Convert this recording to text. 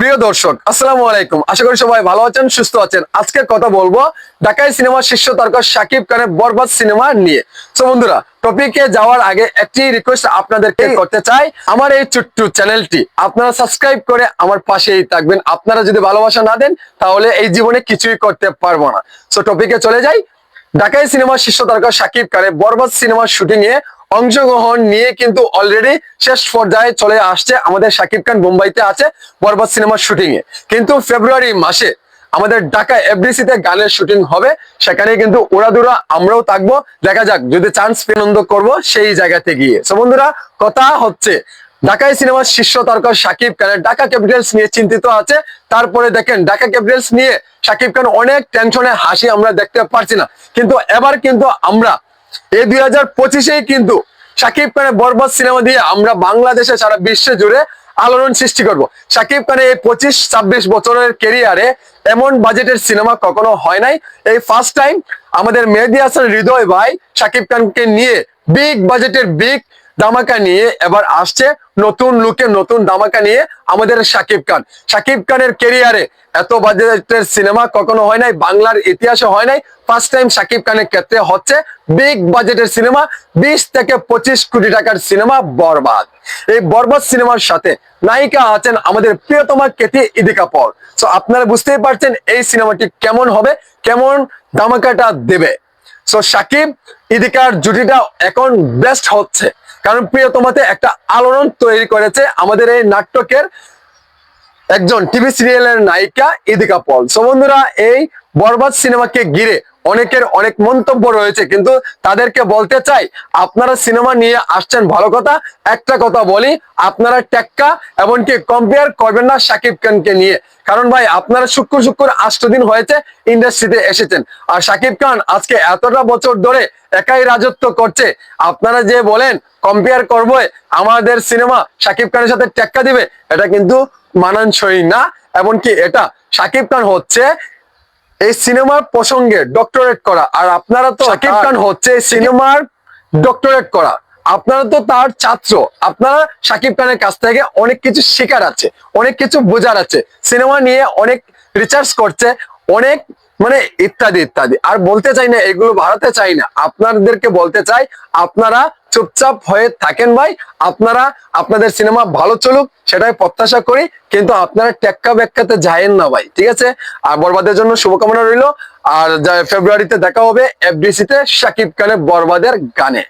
প্রিয় দর্শক আসসালামু আলাইকুম। আশা করি সবাই ভালো আছেন সুস্থ আছেন। আজকে কথা বলব ঢাকাই সিনেমার শীর্ষ তারকা শাকিব খানের বরবাদ সিনেমা নিয়ে। তো বন্ধুরা টপিকে যাওয়ার আগে একটি রিকোয়েস্ট আপনাদেরকে করতে চাই। আমার এই ছোট্ট চ্যানেলটি আপনারা সাবস্ক্রাইব করে আমার পাশেই থাকবেন। আপনারা যদি ভালোবাসা না দেন তাহলে এই জীবনে কিছুই করতে পারব না। সো টপিকে চলে যাই। ঢাকাই সিনেমার শীর্ষ তারকা সাকিব খানের বরবাদ সিনেমার শুটিং এ অংশগ্রহণ নিয়ে কিন্তু অলরেডি শেষ পর্যায়ে চলে আসছে। আমাদের শাকিব খান মুম্বাইতে আছে বরবাদ সিনেমার শুটিং এ কিন্তু ফেব্রুয়ারি মাসে আমাদের ঢাকা এফডিসি তে গানের শুটিং হবে। সেখানে কিন্তু উড়াদুরা আমরাও থাকব। দেখা যাক, যদি চান্স আনন্দ করব সেই জায়গাতে গিয়ে। সো বন্ধুরা, কথা হচ্ছে, ঢাকায় সিনেমার শীর্ষ তারকা শাকিব খানের ঢাকা ক্যাপিটালস নিয়ে চিন্তিত আছে। তারপরে দেখেন, ঢাকা ক্যাপিটালস নিয়ে শাকিব খান অনেক টেনশনে হাসি আমরা দেখতে পারছি না। কিন্তু এবার কিন্তু আমরা এই দুই হাজার পঁচিশেই কিন্তু শাকিব খানের বরবাদ সিনেমা দিয়ে আমরা বাংলাদেশে সারা বিশ্বে জুড়ে আলোড়ন সৃষ্টি করব। শাকিব খানের এই পঁচিশ, ছাব্বিশ বছরের কেরিয়ারে এমন বাজেটের সিনেমা কখনো হয় নাই। এই ফার্স্ট টাইম আমাদের মেহেদি হাসান হৃদয় ভাই শাকিব খানকে নিয়ে বিগ বাজেটের বিগ দামাকা নিয়ে এবার আসছে নতুন লুকে নতুন দামাকা নিয়ে আমাদের শাকিব খান। সাকিব খানের কেরিয়ারে এত বাজেটের সিনেমা কখনো হয় নাই, বাংলার ইতিহাসে হয় নাই। ফার্স্ট টাইম সাকিব খানের ক্ষেত্রে হচ্ছে বিগ বাজেটের সিনেমা বিশ থেকে পঁচিশ কোটি টাকার সিনেমা বরবাদ। এই বরবাদ সিনেমার সাথে নায়িকা আছেন আমাদের প্রিয়তমা কেতি ইদিকা পর তো আপনারা বুঝতেই পারছেন এই সিনেমাটি কেমন হবে, কেমন দামাকাটা দেবে। সো সাকিব ইদিকার জুটিটা এখন বেস্ট হচ্ছে। কারণ প্রিয়তমাতে একটা আলোড়ন তৈরি করেছে আমাদের এই নাটকের একজন টিভি সিরিয়ালের নায়িকা ইদিকা পল। সো বন্ধুরা, এই বরবাদ সিনেমাকে ঘিরে অনেকের অনেক মন্তব্য রয়েছে, কিন্তু তাদেরকে বলতে চাই, আপনারা সিনেমা নিয়ে আসছেন ভালো কথা। একটা কথা বলি, আপনারা টেক্কা এমনকি কম্পেয়ার করবেন না শাকিব খানকে নিয়ে। কারণ ভাই, আপনারা শুক্র শুক্র আষ্ট দিন হয়েছে ইন্ডাস্ট্রিতে এসেছেন। আর শাকিব খান আজকে এতটা বছর ধরে একাই রাজত্ব করছে, আপনারা যে বলেন কম্পেয়ার করব, আমাদের সিনেমা শাকিব খানের সাথে টেক্কা দিবে, এটা কিন্তু মানানসই না। এমনকি এটা শাকিব খান হচ্ছে এই সিনেমার প্রসঙ্গে ডক্টরেট করা। আর আপনারা তো শাকিব খান হচ্ছে সিনেমার ডক্টরেট করা। আপনারা তো তার ছাত্র। আপনারা শাকিব খানের কাছ থেকে অনেক কিছু শেখার আছে অনেক কিছু বোঝার আছে। সিনেমা নিয়ে অনেক রিসার্চ করছে অনেক মানে ইত্যাদি ইত্যাদি। আর বলতে চাই না এগুলো বাড়াতে চাই না। আপনাদেরকে বলতে চাই আপনারা চুপচাপ হয়ে থাকেন ভাই। আপনারা, আপনাদের সিনেমা ভালো চলুক, সেটাই প্রত্যাশা করি, কিন্তু আপনারা টেক্কা ব্যাখ্যাতে যায়েন না ভাই, ঠিক আছে? আর বরবাদের জন্য শুভকামনা রইল। আর ফেব্রুয়ারিতে দেখা হবে এফডিসি তে শাকিব খানের বরবাদের গানে।